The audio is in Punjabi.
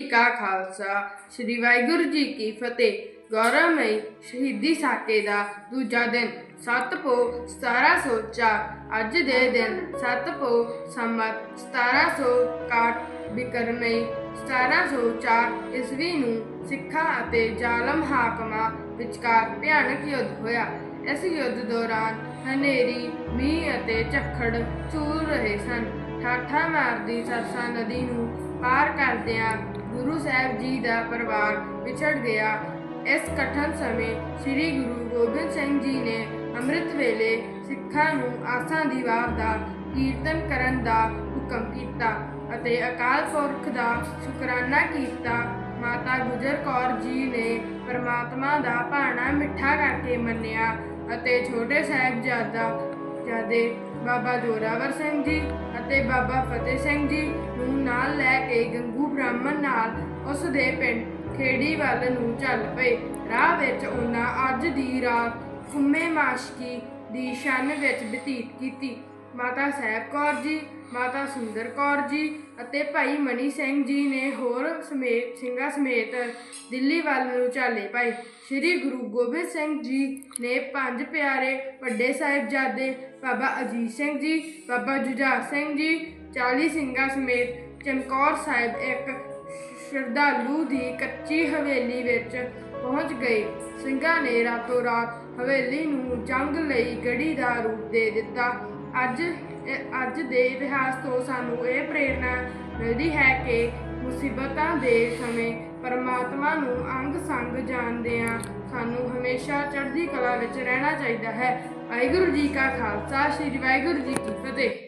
ਜੀ ਕਾ ਖਾਲਸਾ, ਸ੍ਰੀ ਵਾਹਿਗੁਰੂ ਜੀ ਕੀ ਫਤਿਹ। ਗੌਰਵਮਈ ਸ਼ਹੀਦੀ ਸਾਕੇ ਦਾ ਦੂਜਾ ਦਿਨ। ਸੱਤ ਪੋ 1704 ਅੱਜ ਦੇ ਦਿਨ ਸੱਤ ਪੋ ਸੰਮਤ 1761 ਬਿਕਰਮਈ 1704 ਈਸਵੀ ਨੂੰ ਸਿੱਖਾਂ ਅਤੇ ਜ਼ਾਲਮ ਹਾਕਮਾਂ ਵਿਚਕਾਰ ਭਿਆਨਕ ਯੁੱਧ ਹੋਇਆ। ਇਸ ਯੁੱਧ ਦੌਰਾਨ ਹਨੇਰੀ, ਮੀਂਹ ਅਤੇ ਝੱਖੜ ਝੂਲ ਰਹੇ ਸਨ। ਠਾਠਾ ਮਾਰਦੀ ਸਰਸਾ ਨਦੀ ਨੂੰ ਪਾਰ ਕਰਦਿਆਂ ਗੁਰੂ ਸਾਹਿਬ ਜੀ ਦਾ ਪਰਿਵਾਰ ਵਿਛੜ ਗਿਆ। ਇਸ ਕਠਨ ਸਮੇਂ ਸ੍ਰੀ ਗੁਰੂ ਗੋਬਿੰਦ ਸਿੰਘ ਜੀ ਨੇ ਅੰਮ੍ਰਿਤ ਵੇਲੇ ਸਿੱਖਾਂ ਨੂੰ ਆਸਾਂ ਦੀ ਵਾਰ ਦਾ ਕੀਰਤਨ ਕਰਨ ਦਾ ਹੁਕਮ ਕੀਤਾ ਅਤੇ ਅਕਾਲ ਪੁਰਖ ਦਾ ਸ਼ੁਕਰਾਨਾ ਕੀਤਾ। ਮਾਤਾ ਗੁਜਰ ਕੌਰ ਜੀ ਨੇ ਪਰਮਾਤਮਾ ਦਾ ਭਾਣਾ ਮਿੱਠਾ ਕਰਕੇ ਮੰਨਿਆ ਅਤੇ ਛੋਟੇ ਸਾਹਿਬਜ਼ਾਦਾ ਜਾਦੇ ਬਾਬਾ ਜੋਰਾਵਰ ਸਿੰਘ ਜੀ ਅਤੇ ਬਾਬਾ ਫਤਿਹ ਸਿੰਘ ਜੀ ਨੂੰ ਨਾਲ ਲੈ ਕੇ ਗੰਗੂ ਬ੍ਰਾਹਮਣ ਨਾਲ ਉਸ ਦੇ ਪਿੰਡ ਖੇੜੀ ਵੱਲ ਨੂੰ ਚੱਲ ਪਏ। ਰਾਹ ਵਿੱਚ ਉਹਨਾਂ ਅੱਜ ਦੀ ਰਾਤ ਕੁੰਮੇ ਮਾਸ਼ਕੀ ਦੀ ਸ਼ਨ ਵਿੱਚ ਬਤੀਤ ਕੀਤੀ। ਮਾਤਾ ਸਾਹਿਬ ਕੌਰ ਜੀ, ਮਾਤਾ ਸੁੰਦਰ ਕੌਰ ਜੀ ਅਤੇ ਭਾਈ ਮਨੀ ਸਿੰਘ ਜੀ ਨੇ ਹੋਰ ਸਮੇਤ ਸਿੰਘਾਂ ਸਮੇਤ ਦਿੱਲੀ ਵੱਲ ਨੂੰ ਚਾਲੇ ਪਏ। ਸ੍ਰੀ ਗੁਰੂ ਗੋਬਿੰਦ ਸਿੰਘ ਜੀ ਨੇ ਪੰਜ ਪਿਆਰੇ ਵੱਡੇ ਸਾਹਿਬਜ਼ਾਦੇ, ਬਾਬਾ ਅਜੀਤ ਸਿੰਘ ਜੀ, ਬਾਬਾ ਜੁਝਾਰ ਸਿੰਘ ਜੀ 40 ਸਿੰਘਾਂ ਸਮੇਤ ਚਮਕੌਰ ਸਾਹਿਬ ਇੱਕ ਸ਼ਰਧਾਲੂ ਦੀ ਕੱਚੀ ਹਵੇਲੀ ਵਿੱਚ ਪਹੁੰਚ ਗਏ। ਸਿੰਘਾਂ ਨੇ ਰਾਤੋਂ ਰਾਤ ਹਵੇਲੀ ਨੂੰ ਜੰਗ ਲਈ ਗੜੀ ਦਾ ਰੂਪ ਦੇ ਦਿੱਤਾ। ਅੱਜ ਅੱਜ ਦੇ ਇਤਿਹਾਸ ਤੋਂ ਸਾਨੂੰ ਇਹ ਪ੍ਰੇਰਣਾ ਮਿਲਦੀ ਹੈ ਕਿ ਮੁਸੀਬਤਾਂ ਦੇ ਸਮੇਂ ਪਰਮਾਤਮਾ ਨੂੰ ਅੰਗ ਸੰਗ ਜਾਣਦਿਆਂ ਸਾਨੂੰ ਹਮੇਸ਼ਾ ਚੜ੍ਹਦੀ ਕਲਾ ਵਿੱਚ ਰਹਿਣਾ ਚਾਹੀਦਾ ਹੈ। ਵਾਹਿਗੁਰੂ ਜੀ ਕਾ ਖਾਲਸਾ, ਸ੍ਰੀ ਵਾਹਿਗੁਰੂ ਜੀ ਕੀ ਫਤਿਹ।